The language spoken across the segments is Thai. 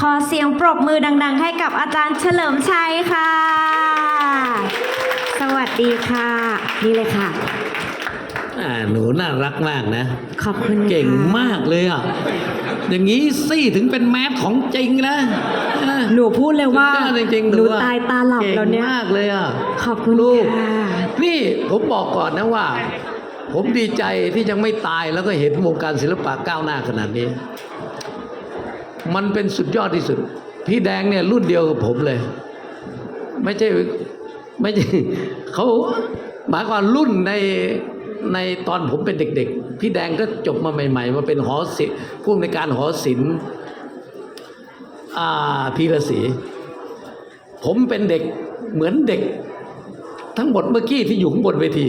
ขอเสียงปรบมือดัง ๆ ให้กับอาจารย์เฉลิมชัยค่ะ สวัสดีค่ะ นี่เลยค่ะ อ่าหนูน่ารักมากนะ ขอบคุณค่ะเก่งมากเลยอะ อย่างนี้ซี่ถึงเป็นแมสของจริงนะอะหนูพูดเลยว่าสุดยอดจริงๆหนูอะตายตาหลับแล้วเนี่ย ก่งมากเลยอะ ขอบคุณลูก ค่ะ นี่ผมบอกก่อนนะว่า ผมดีใจที่ยังไม่ตายแล้วก็เห็นวงการศิลปะก้าวหน้าขนาดนี้ มันเป็นสุดยอดที่สุด พี่แดงเนี่ยรุ่นเดียวกับผมเลย ไม่ใช่ไม่ใช่เขาหมายความรุ่นในในตอนผมเป็นเด็ก ๆ พี่แดงก็จบมาใหม่ ๆ มาเป็นหอศิลป์ผู้ในวยการหอศิลป์อาพีระศรีผมเป็นเด็กเหมือนเด็ก ทั้งหมดเมื่อกี้ที่อยู่ข้างบนเวที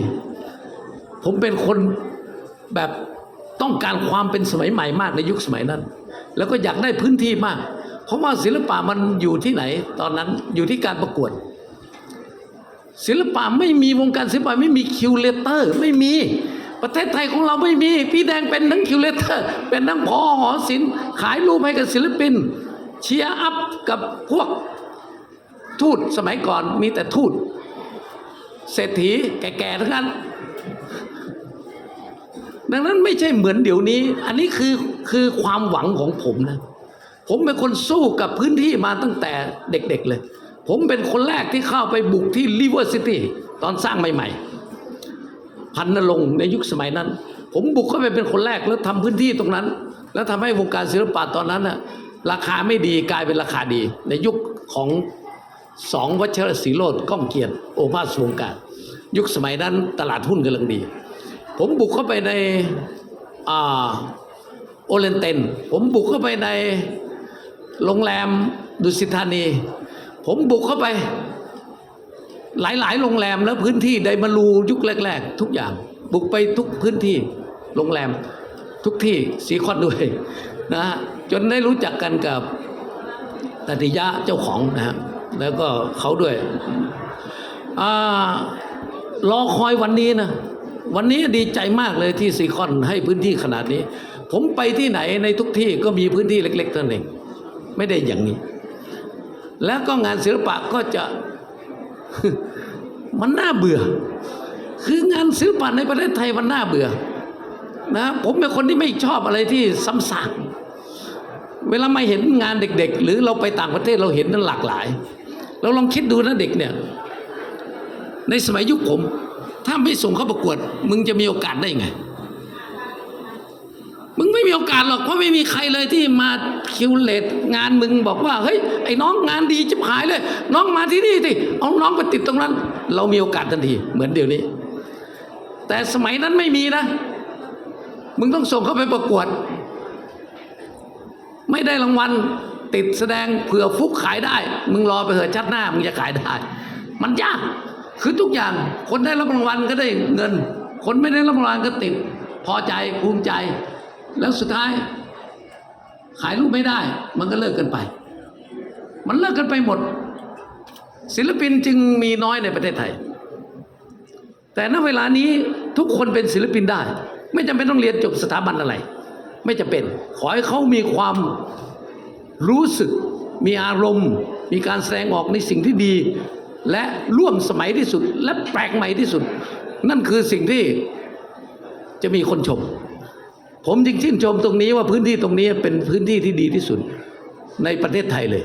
ผมเป็นคนแบบต้องการความเป็นสมัยใหม่มากในยุคสมัยนั้น แล้วก็อยากได้พื้นที่มาก เพราะว่าศิลปะมันอยู่ที่ไหน ตอนนั้นอยู่ที่การประกวด ศิลปะไม่มีวงการศิลปะไม่มีคิวเลเตอร์ไม่มีประเทศไทยของเราไม่มี พี่แดงเป็นทั้งคิวเลเตอร์ เป็นทั้งพอหอศิลป์ขายรูปให้กับศิลปิน เชียร์อัพกับพวกทูตสมัยก่อนมีแต่ทูตเศรษฐีแก่ๆทั้งนั้น ดังนั้นไม่ใช่เหมือนเดี๋ยวนี้ อันนี้คือคือความหวังของผมนะ ผมเป็นคนสู้กับพื้นที่มาตั้งแต่เด็กๆเลย ผมเป็นคนแรกที่เข้าไปบุกที่ริเวอร์ซิตี้ตอนสร้างใหม่ๆ พันนรงในยุคสมัยนั้น ผมบุกเข้าไปเป็นคนแรกแล้วทำพื้นที่ตรงนั้น แล้วทำให้วงการศิลปะตอนนั้นน่ะราคาไม่ดีกลายเป็นราคาดี ในยุคของสองวัชรศรีโรดก้องเกียรติโอภาสวงการ ยุคสมัยนั้นตลาดหุ้นกำลังดี ผมบุกเข้าไปในอ่าโอเลนเตน ผมบุกเข้าไปในโรงแรมดุสิตธานี ผมบุกเข้าไป หลายๆ โรงแรมแล้วพื้นที่ไดมารูยุคแรก ๆ ทุกอย่าง บุกไปทุกพื้นที่โรงแรมทุกที่สีคอนด้วยนะฮะจนได้รู้จักกันกับตติยะเจ้าของนะฮะแล้วก็เขาด้วยอรอคอยวันนี้นะ วันนี้ดีใจมากเลยที่ซีคอนให้พื้นที่ขนาดนี้ ผมไปที่ไหนในทุกที่ก็มีพื้นที่เล็กๆเท่านั้นเองไม่ได้อย่างนี้ แล้วก็งานศิลปะก็จะมันน่าเบื่อ คืองานศิลปะในประเทศไทยมันน่าเบื่อนะผมเป็นคนที่ไม่ชอบอะไรที่ซ้ำซากเวลามาเห็นงานเด็ก ๆ หรือเราไปต่างประเทศเราเห็นนั้นหลากหลาย เราลองคิดดูนะเด็กเนี่ย ในสมัยยุคผม ถ้าไม่ส่งเข้าประกวด มึงจะมีโอกาสได้ไง มึงไม่มีโอกาสหรอกเพราะไม่มีใครเลยที่มาคิวเลตงานมึงบอกว่า เฮ้ยไอ้น้องงานดีจะหายเลย น้องมาที่นี่สิเอาน้องไปติดตรงนั้น เรามีโอกาสทันที เหมือนเดี๋ยวนี้ แต่สมัยนั้นไม่มีนะ มึงต้องส่งเข้าไปประกวด ไม่ได้รางวัลติดแสดงเผื่อฟุกขายได้ มึงรอไปเถอะชัดหน้า มึงจะขายได้ มันยาก คือทุกอย่างคนได้รับรางวัลก็ได้เงิน คนไม่ได้รับรางวัลก็ติด พอใจภูมิใจ แล้วสุดท้าย ขายรูปไม่ได้ มันก็เลิกกันไป มันเลิกกันไปหมด ศิลปินจึงมีน้อยในประเทศไทย แต่ณเวลานี้ทุกคนเป็นศิลปินได้ ไม่จำเป็นต้องเรียนจบสถาบันอะไร ไม่จำเป็น ขอให้เขามีความรู้สึก มีอารมณ์ มีการแสดงออกในสิ่งที่ดี และร่วมสมัยที่สุด และแปลกใหม่ที่สุด นั่นคือสิ่งที่จะมีคนชม ผมจึงชื่นชมตรงนี้ว่าพื้นที่ตรงนี้เป็นพื้นที่ที่ดีที่สุด ในประเทศไทยเลย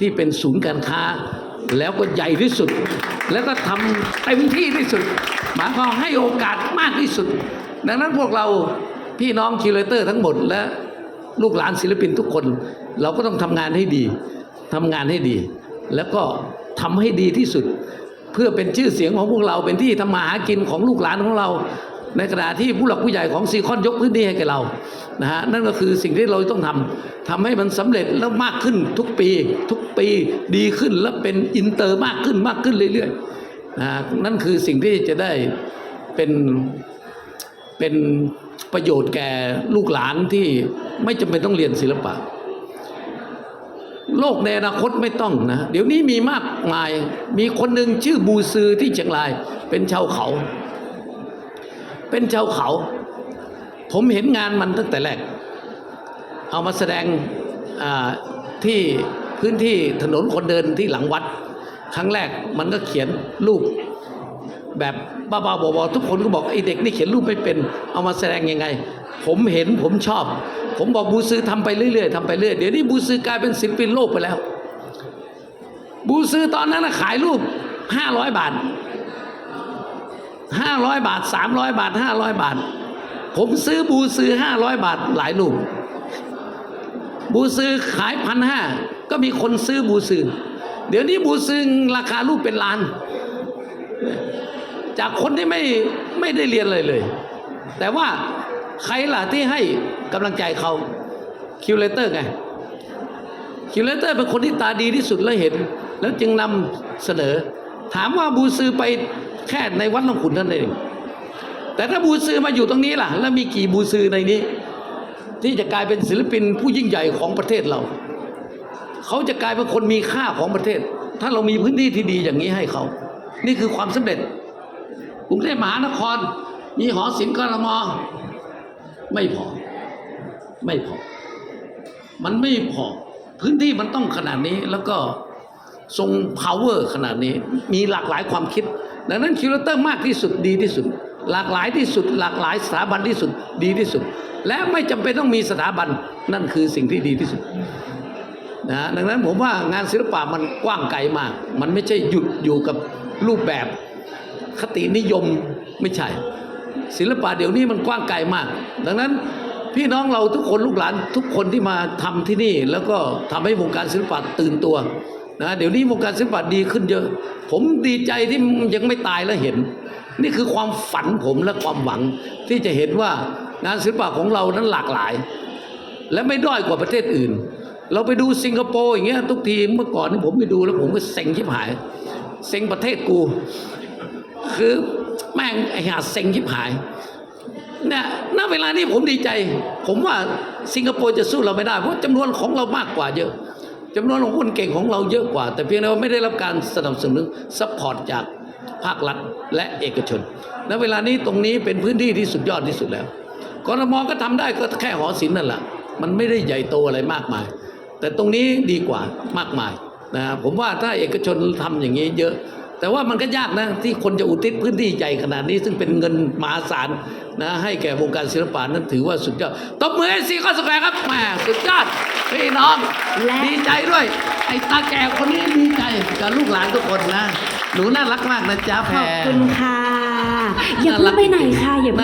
ที่เป็นศูนย์การค้า แล้วก็ใหญ่ที่สุด แล้วก็ทำเต็มที่ที่สุด หมายความให้โอกาสมากที่สุด ดังนั้นพวกเราพี่น้องคิวเลเตอร์ทั้งหมดและลูกหลานศิลปินทุกคน เราก็ต้องทำงานให้ดีทำงานให้ดี แล้วก็ ทำให้ดีที่สุด เพื่อเป็นชื่อเสียงของพวกเราเป็นที่ทำมาหากินของลูกหลานของเรา ในขณะที่ผู้หลักผู้ใหญ่ของซีคอนยกพื้นที่ให้แก่เรานะฮะนั่นก็คือสิ่งที่เราต้องทำทำให้มันสำเร็จแล้วมากขึ้นทุกปี ทุกปีดีขึ้นและเป็นอินเตอร์มากขึ้นมากขึ้นเรื่อยๆนะฮะนั่นคือสิ่งที่จะได้เป็นเป็นประโยชน์แก่ลูกหลานที่ไม่จำเป็นต้องเรียนศิลปะ โลกในอนาคตไม่ต้องนะ เดี๋ยวนี้มีมากมาย มีคนหนึ่งชื่อบูซือที่เชียงราย เป็นชาวเขา เป็นชาวเขา ผมเห็นงานมันตั้งแต่แรก เอามาแสดงที่พื้นที่ถนนคนเดินที่หลังวัด ครั้งแรกมันก็เขียนรูปแบบบ้าๆบอๆทุกคนก็บอกไอ้เด็กนี่เขียนรูปไม่เป็น เอามาแสดงยังไง ผมเห็นผมชอบ ผมบอกบูซือทำไปเรื่อยๆทำไปเรื่อยเดี๋ยวนี้บูซือกลายเป็นศิลปินโลกไปแล้ว บูซือตอนนั้นนะขายรูปห้าร้อยบาทห้าร้อยบาทสามร้อยบาทห้าร้อยบาท ผมซื้อบูซือห้าร้อยบาทหลายรูปบูซือขายพันห้าก็มีคนซื้อบูซือเดี๋ยวนี้บูซือราคารูปเป็นล้าน จากคนที่ไม่ไม่ได้เรียนเลยเลย แต่ว่า ใครล่ะที่ให้กำลังใจเขาคิวเลเตอร์ไงคิวเลเตอร์เป็นคนที่ตาดีที่สุดและเห็น แล้วจึงนำเสนอ ถามว่าบูซือไปแค่ในวัดหลวงขุนท่านนเองแต่ถ้าบูซือมาอยู่ตรงนี้ล่ะ แล้วมีกี่บูซือในนี้ ที่จะกลายเป็นศิลปินผู้ยิ่งใหญ่ของประเทศเรา เขาจะกลายเป็นคนมีค่าของประเทศ ถ้าเรามีพื้นที่ที่ดีอย่างนี้ให้เขา นี่คือความสำเร็จกรุงเทพมหานคร มีหอศิลป์กรม ไม่พอ ไม่พอ มันไม่พอ พื้นที่มันต้องขนาดนี้แล้วก็ทรง power ขนาดนี้ มีหลากหลายความคิด ดังนั้นคิวเลเตอร์มากที่สุดดีที่สุด หลากหลายที่สุด หลากหลายสถาบันที่สุดดีที่สุด และไม่จำเป็นต้องมีสถาบันนั่นคือสิ่งที่ดีที่สุดนะดังนั้นผมว่างานศิลปะมันกว้างไกลมาก มันไม่ใช่หยุดอยู่กับรูปแบบคตินิยมไม่ใช่ ศิลปะเดี๋ยวนี้มันกว้างไกลมาก ดังนั้นพี่น้องเราทุกคนลูกหลานทุกคนที่มาทำที่นี่ แล้วก็ทำให้วงการศิลปะตื่นตัวนะเดี๋ยวนี้วงการศิลปะดีขึ้นเยอะ ผมดีใจที่ยังไม่ตายแล้วเห็น นี่คือความฝันผมและความหวังที่จะเห็นว่างานศิลปะของเรานั้นหลากหลาย และไม่ด้อยกว่าประเทศอื่น เราไปดูสิงคโปร์อย่างเงี้ยทุกทีเมื่อก่อนนี่ผมไปดูแล้วผมก็เซ็งชิบหาย เซ็งประเทศกู คือ แม่งไอ้หาเซ็งชิบหายเนี่ยณเวลานี้ผมดีใจ ผมว่าสิงคโปร์จะสู้เราไม่ได้ เพราะจำนวนของเรามากกว่าเยอะจำนวนของคนเก่งของเราเยอะกว่า แต่เพียงแต่ว่าไม่ได้รับการสนับสนุนซัพพอร์ตจากภาครัฐและเอกชน ณ เวลานี้ตรงนี้เป็นพื้นที่ที่สุดยอดที่สุดแล้วกรมก็ทำได้ก็แค่หอศิลป์นั่นแหละ มันไม่ได้ใหญ่โตอะไรมากมาย แต่ตรงนี้ดีกว่ามากมายนะผมว่าถ้าเอกชนทำอย่างนี้เยอะ แต่ว่ามันก็ยากนะที่คนจะอุทิศพื้นที่ใหญ่ขนาดนี้ ซึ่งเป็นเงินมหาศาลนะให้แก่วงการศิลปะนั้นถือว่าสุดยอดตบมือให้ซีคอนสแควร์ครับแหมสุดยอดพี่น้องและดีใจด้วย ไอ้ตาแก่คนนี้ดีใจกับลูกหลานทุกคนนะ หนูน่ารักมากนะจ๊ะแพขรอบคุณค่ะ อย่าเพิ่งไปไหนค่ะอย่าเพิ่ง